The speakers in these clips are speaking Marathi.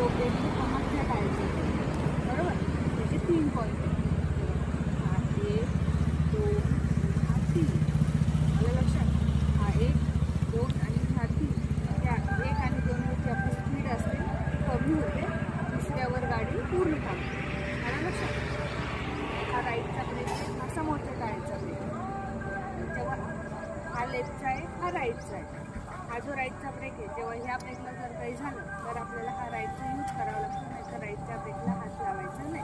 डोक्याची कामाच्या टाळायचे. बरोबर? त्याचे तीन पॉईंट हा एक दोन हा तीन. आलं लक्षात? हा एक दोन आणि हा तीन. त्या एक आणि दोनवरची आपली स्पीड असते कमी होते तिसऱ्यावर गाडी पूर्ण थांबते. आलं लक्षात? हा राईटचा ब्रेक आहे हा समोरच्या टाळायचा ब्रेक आहे हा लेफ्टचा आहे हा राईटचा आहे. हा जो राईटचा ब्रेक आहे जेव्हा ह्या ब्रेकला जर काही झालं तर आपल्याला हा राईटचा यूज करावा लागतो. नाही तर राईटच्या ब्रेकला हात लावायचा नाही.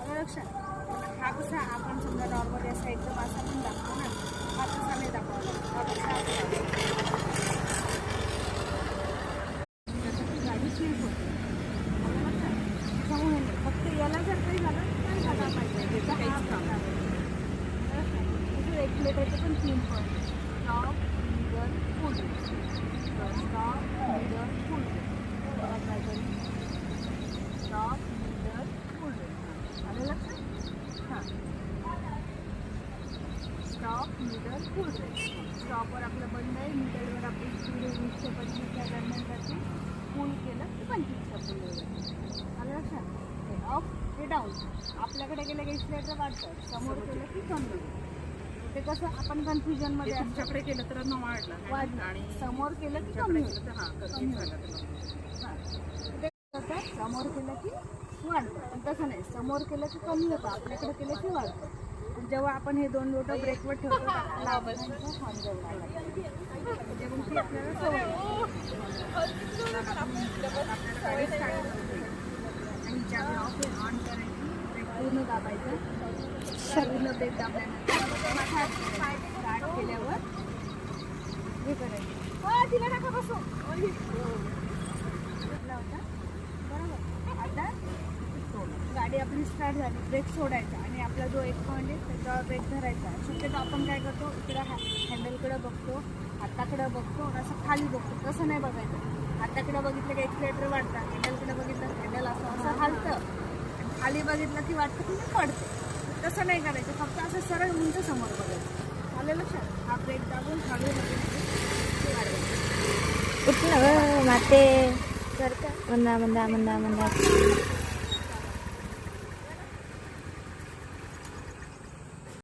आलं लक्षात. हा कसा आपण समजा नॉर्मली असा एकदम असा पण दाखवतो ना. हा कसा नाही दाखवावा लागतो हा कसा गाडी होते. नाही. फक्त याला जर काही झालं तर झाला पाहिजे त्याचा काहीच काम एक्सिलेटरचे पण तीन point stop middle full stop middle full stop middle full आलं लक्षात हां स्टॉप मिडल फुल स्टॉपवर आपलं बंद आहे मिडलवर आपली स्पीड वीस ते पंचवीसच्या दरम्यान जाते फुल केलं की पंचवीसच्या जाते आलं लक्षात? हे अप हे डाऊन आपल्याकडे गेलं की एक्सिलेटर वाढतं. समोर केलं की कमी. ते कसं आपण कन्फ्युजनमध्ये ते असतो. तुमच्याकडे केलं तर न वाढला. वाढलं. आणि समोर केलं की कमी. होतं हा कमी झाला. ते कसं? समोर केलं की पण तसं नाही. समोर केलं की कमी होतं आपल्याकडे केलं की वाढतं. जेव्हा आपण हे दोन बोटं ब्रेकवर ठेवतो म्हणजे. आणि ऑन करायची ब्रेक पूर्ण दाबायचं. पूर्ण ब्रेक दाबल्यानंतर स्टार्ट केल्यावर हे करायचं. तिला बसू. होता. बरोबर. आता. गाडी आपली स्टार्ट झाली ब्रेक सोडायचा आणि आपला जो एक पॉईंट आहे त्याच्यावर ब्रेक धरायचा. शक्यतो आपण काय करतो इकडं हॅ हँडलकडे बघतो हाताकडे बघतो आणि असं खाली बघतो. तसं नाही बघायचं. हाताकडे बघितलं की एक्सिलेटर वाढतं हँडलकडे बघितलं हँडल असं असं हालतं. आणि खाली बघितलं की वाटतं की पडते. तसं नाही करायचं फक्त असं सरळ उंच समोर बघायचं. आलं लक्षात? हा ब्रेक दाबून उठलं ग माते. मंदा मंदा मंदा मंदा